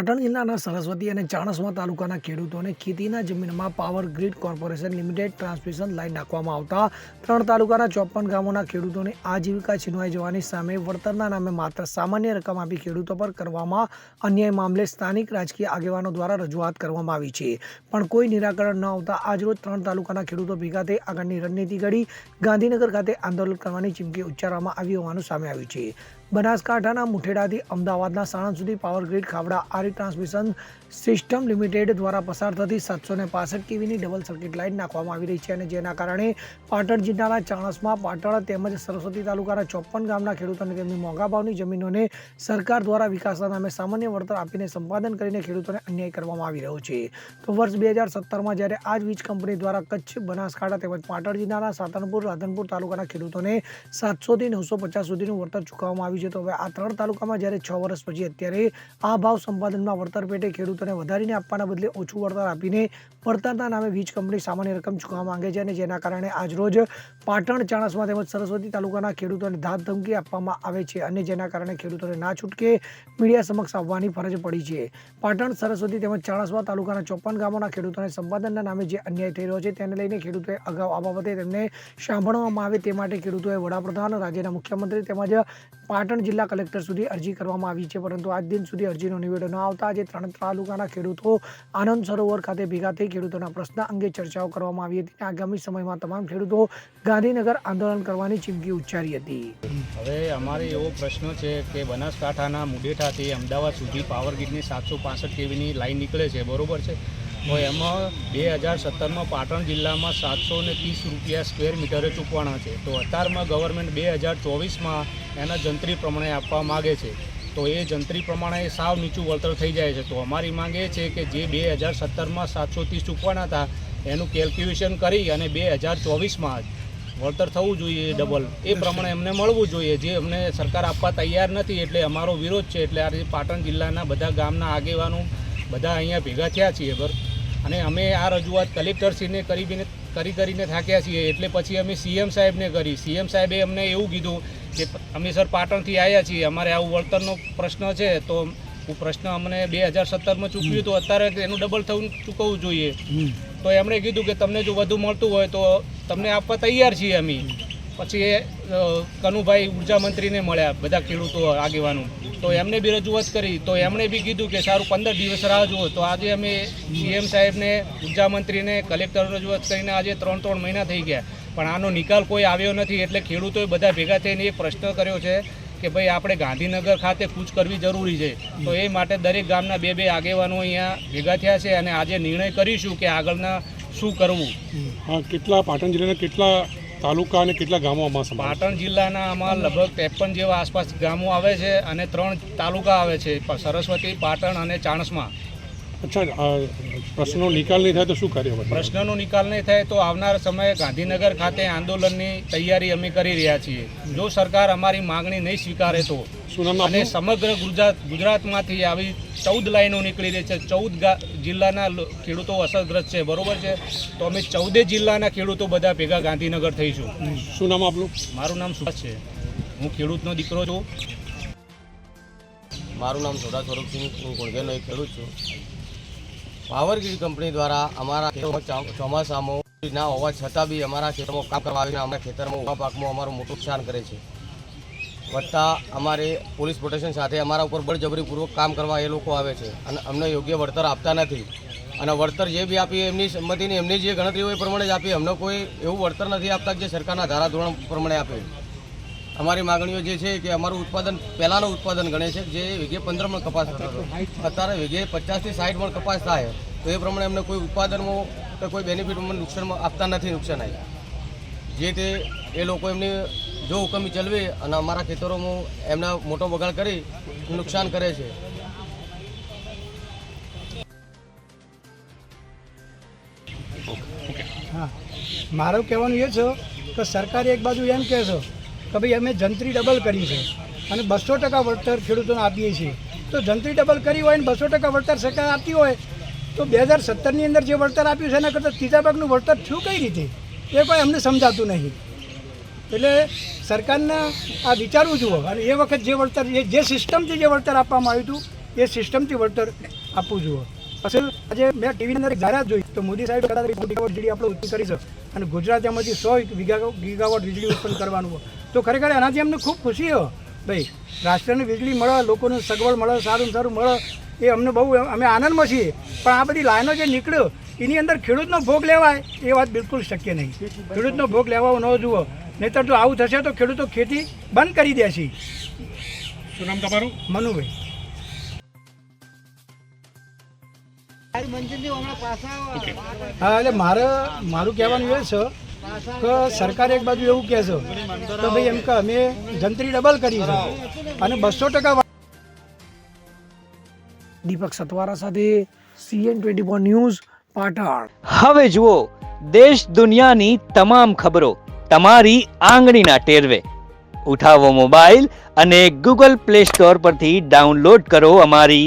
પાટણ જિલ્લાના સરસ્વતી અને ચાણસ્મા તાલુકાના ખેડૂતોને ખેતીના જમીનમાં power grid corporation limited transmission line નાખવામાં આવતા ત્રણ તાલુકાના ચોપન ગામોના ખેડૂતોને આજીવિકા છીનવાઈ જવાની સામે વળતરના નામે માત્ર સામાન્ય રકમ આપી ખેડૂતો પર કરવામાં અન્યાય મામલે સ્થાનિક રાજકીય આગેવાનો દ્વારા રજૂઆત કરવામાં આવી છે. પણ કોઈ નિરાકરણ ન આવતા આજરોજ ત્રણ તાલુકાના ખેડૂતો ભેગા થઈ આગળની રણનીતિ ઘડી ગાંધીનગર ખાતે આંદોલન કરવાની ચીમકી ઉચ્ચારવામાં આવી હોવાનું સામે આવ્યું છે. બનાસકાંઠાના મુઠેડાથી અમદાવાદના સાણંદ સુધી પાવર ગ્રીડ ખાવડા આરી ટ્રાન્સમિશન સિસ્ટમ લિમિટેડ દ્વારા પસાર થતી સાતસો ને પાસઠ કેવીની ડબલ સર્કિટ લાઇન નાખવામાં આવી રહી છે અને જેના કારણે પાટણ જિલ્લાના ચાણસમાં પાટણ તેમજ સરસ્વતી તાલુકાના ચોપન ગામના ખેડૂતોને તેમની મોંઘા ભાવની જમીનોને સરકાર દ્વારા વિકાસના નામે સામાન્ય વળતર આપીને સંપાદન કરીને ખેડૂતોને અન્યાય કરવામાં આવી રહ્યો છે. તો વર્ષ બે હજાર સત્તરમાં જ્યારે આ જ વીજ કંપની દ્વારા કચ્છ, બનાસકાંઠા તેમજ પાટણ જિલ્લાના સાતનપુર, રાધનપુર તાલુકાના ખેડૂતોને સાતસોથી નવસો પચાસ સુધીનું વળતર ચૂકવવામાં આવ્યું છે તો હવે આ ત્રણ તાલુકામાં જ્યારે છ વર્ષ પછી અત્યારે આ ભાવ સંપાદનમાં વળતર પેટે ખેડૂતોને વધારીને આપવાના બદલે ઓછું વળતર આપીને વળતરના નામે વીજ કંપની સામાન્ય રકમ ચૂકવવા માંગે છે અને જેના કારણે આજરોજ પાટણ ચાણસ્મા તેમજ સરસ્વતી તાલુકાના ખેડૂતોને ધાત ધમકી આપવામાં આવે છે અને જેના કારણે ખેડૂતોને ના છૂટકે મીડિયા સમક્ષ આવવાની ફરજ પડી છે. પાટણ, સરસ્વતી તેમજ ચાણસ્મા તાલુકાના ચોપન ગામોના ખેડૂતોને સંપાદનના નામે જે અન્યાય થઈ રહ્યો છે તેને લઈને ખેડૂતોએ અગાઉ આ બાબતે તેમને સાંભળવામાં આવે તે માટે ખેડૂતોએ વડાપ્રધાન, રાજ્યના મુખ્યમંત્રી તેમજ પાટણ જિલ્લા કલેક્ટર સુધી અરજી કરવામાં આવી છે. પરંતુ આજ દિન સુધી અરજીનો નિવેડો ન આવતા આજે ત્રણ તાલુકાના ખેડૂતો આનંદ સરોવર ખાતે ભેગા થઈ ખેડૂતોના પ્રશ્ન અંગે ચર્ચાઓ કરવામાં આવી હતી. આગામી સમયમાં તમામ ખેડૂતો ગાંધીનગર આંદોલન કરવાની ચીમકી ઉચ્ચારી હતી. હવે અમારે એવો પ્રશ્ન છે કે બનાસકાંઠાના મુડેઠાથી અમદાવાદ સુધી પાવર ગ્રીડની સાતસો પાસઠ કેવીની લાઈન નીકળે છે, બરોબર છે? તો એમાં બે હજાર સત્તરમાં પાટણ જિલ્લામાં સાતસો ને ત્રીસ રૂપિયા સ્ક્વેર મીટરે ચૂકવાના છે. તો અત્યારમાં ગવર્મેન્ટ બે હજાર ચોવીસમાં એના જંત્રી પ્રમાણે આપવા માગે છે. તો એ જંત્રી પ્રમાણે સાવ નીચું વળતર થઈ જાય છે. તો અમારી માંગ એ છે કે જે બે હજાર સત્તરમાં સાતસો ત્રીસ ચૂકવાના હતા, એનું કેલ્ક્યુલેશન કરી અને બે હજાર ચોવીસમાં વળતર થવું જોઈએ ડબલ. એ પ્રમાણે એમને મળવું જોઈએ. જે અમને સરકાર આપવા તૈયાર નથી એટલે અમારો વિરોધ છે. એટલે આજે પાટણ જિલ્લાના બધા ગામના આગેવાનો બધા અહીંયા ભેગા થયા છીએ, બરાબર? અને અમે આ રજૂઆત કલેક્ટરશ્રીને કરીને કરી કરીને થાક્યા છીએ. એટલે પછી અમે સીએમ સાહેબને કરી. સીએમ સાહેબે અમને એવું કીધું કે અમે સર પાટણથી આવ્યા છીએ. અમારે આવું વળતરનો પ્રશ્ન છે તો હું પ્રશ્ન અમને બે હજાર સત્તરમાં ચૂકવ્યું તો અત્યારે એનું ડબલ થવું ચૂકવવું જોઈએ. તો એમણે કીધું કે તમને જો વધુ મળતું હોય તો તમને આપવા તૈયાર છીએ અમે. પછી એ કનુભાઈ ઊર્જા મંત્રીને મળ્યા બધા ખેડૂતો આગેવાનો. તો એમને બી રજૂઆત કરી. તો એમણે બી કીધું કે સારું પંદર દિવસ રાહ જુઓ. તો આજે અમે સીએમ સાહેબને ઊર્જા મંત્રીને કલેક્ટર રજૂઆત કરીને આજે ત્રણ ત્રણ મહિના થઈ ગયા. પણ આનો નિકાલ કોઈ આવ્યો નથી એટલે ખેડૂતોએ બધા ભેગા થઈને એ પ્રશ્ન કર્યો છે કે ભાઈ આપણે ગાંધીનગર ખાતે કૂચ કરવી જરૂરી છે. તો એ માટે દરેક ગામના બે બે આગેવાનો અહીંયા ભેગા થયા છે અને આજે નિર્ણય કરીશું કે આગળના શું કરવું. હા કેટલા પાટણ જિલ્લાના કેટલા તાલુકા અને કેટલા ગામો આમાં પાટણ જિલ્લાના આમાં લગભગ ત્રેપન જેવા આસપાસ ગામો આવે છે અને ત્રણ તાલુકા આવે છે સરસ્વતી પાટણ અને ચાણસમાં. અચ્છા આ પ્રશ્નનો નિકાલ નહીં થાય તો શું કાર્ય બને પ્રશ્નનો નિકાલ નહીં થાય તો આવનાર સમયે ગાંધીનગર ખાતે આંદોલનની તૈયારી અમે કરી રહ્યા છીએ. જો સરકાર અમારી માંગણી નહીં સ્વીકારે તો શું અને સમગ્ર ગુજરાત ગુજરાતમાંથી આવી ચૌદ લાઈનો નીકળી રહી છે. ચૌદ ગા- જિલ્લાના ખેડૂતો અસરગ્રસ્ત છે. બરોબર છે? તો અમે ચૌદે જિલ્લાના ખેડૂતો બધા ભેગા ગાંધીનગર થઈશું. શું નામ આપનું? મારું નામ સુભાષ છે. હું ખેડૂતનો દીકરો છું. મારું નામ સોડા સ્વરૂપસિંહ. હું ગુણગેરનો એક ખેડૂત છું. પાવર ગ્રીડ કંપની દ્વારા અમારા ચોમાસામાં ના હોવા છતાં બી અમારા ખેતરમાં કામ કરવા આવીને અમારા ખેતરમાં ઊભા પાકમાં અમારું મોટું નુકસાન કરે છે. વત્તા અમારે પોલીસ પ્રોટેક્શન સાથે અમારા ઉપર બળજબરીપૂર્વક કામ કરવા એ લોકો આવે છે અને અમને યોગ્ય વળતર આપતા નથી. અને વળતર જે બી આપીએ એમની સંમતિની એમની જે ગણતરી હોય એ પ્રમાણે જ આપી અમને કોઈ એવું વળતર નથી આપતા જે સરકારના ધારાધોરણ પ્રમાણે આપે. અમારી માગણીઓ જે છે કે અમારું ઉત્પાદન, પહેલાંનું ઉત્પાદન ગણે છે, જે વીઘે પંદર મણ કપાસ થતો અત્યારે વીઘે પચાસથી સાઠ મણ કપાસ થાય તો એ પ્રમાણે અમને કોઈ ઉત્પાદનમાં કે કોઈ બેનિફિટ અમને નુકસાનમાં આપતા નથી નુકસાન આવી જે તે, એ લોકો એમની જો હુકમી ચલવી અને અમારા ખેતરોમાં એમના મોટો બગાડ કરી નુકસાન કરે છે. મારું કહેવાનું એ છે કે સરકારે એક બાજુ એમ કહે છે કે ભાઈ અમે જંત્રી ડબલ કરી છે અને બસો ટકા વળતર ખેડૂતોને આપીએ છીએ. તો જંત્રી ડબલ કરી હોય ને બસો ટકા વળતર સરકાર આપતી હોય, તો બે હજાર સત્તરની અંદર જે વળતર આપ્યું છે એના કરતાં ત્રીજા ભાગનું વળતર થયું કઈ રીતે? એ કોઈ અમને સમજાતું નહીં. એટલે સરકારને આ વિચારવું જુઓ. અને એ વખત જે વળતર જે સિસ્ટમથી જે વળતર આપવામાં આવ્યું હતું, એ સિસ્ટમથી વળતર આપવું જોઈએ અસલ આજે મેં ટીવીની અંદર એક જાહેરાત જોઈ તો મોદી સાહેબ કદાચ સો ગીગાવોટ વીજળી આપણે ઉત્પન્ન કરી છે અને ગુજરાત એમાંથી સો ગીગા ગીગાવોટ વીજળી ઉત્પન્ન કરવાનું હોય. તો ખરેખર એનાથી અમને ખૂબ ખુશી હો. ભાઈ રાષ્ટ્રને વીજળી મળે લોકોને સગવડ મળે સારું સારું મળે એ અમને બહુ અમે આનંદમાં છીએ. પણ આ બધી લાઈનો જે નીકળ્યો એની અંદર ખેડૂતનો ભોગ લેવાય એ વાત બિલકુલ શક્ય નહીં. ખેડૂતનો ભોગ લેવાઓ ન જુઓ. નહીંતર જો આવું થશે તો ખેડૂતો ખેતી બંધ કરી દેશે. શું નામ તમારું? મનુભાઈ. હા એટલે મારે મારું કહેવાનું એ છે કે સરકાર એક બાજુ એવું કહે છે કે ભાઈ એમ કે અમે જંત્રી ડબલ કરી છે અને બસો ટકા દીપક સતવારા સાથે CN twenty four news Patan. હવે જુઓ દેશ દુનિયાની તમામ ખબરો તમારી આંગળીના ટેરવે. ઉઠાવો મોબાઈલ અને ગૂગલ પ્લે સ્ટોર પરથી ડાઉનલોડ કરો અમારી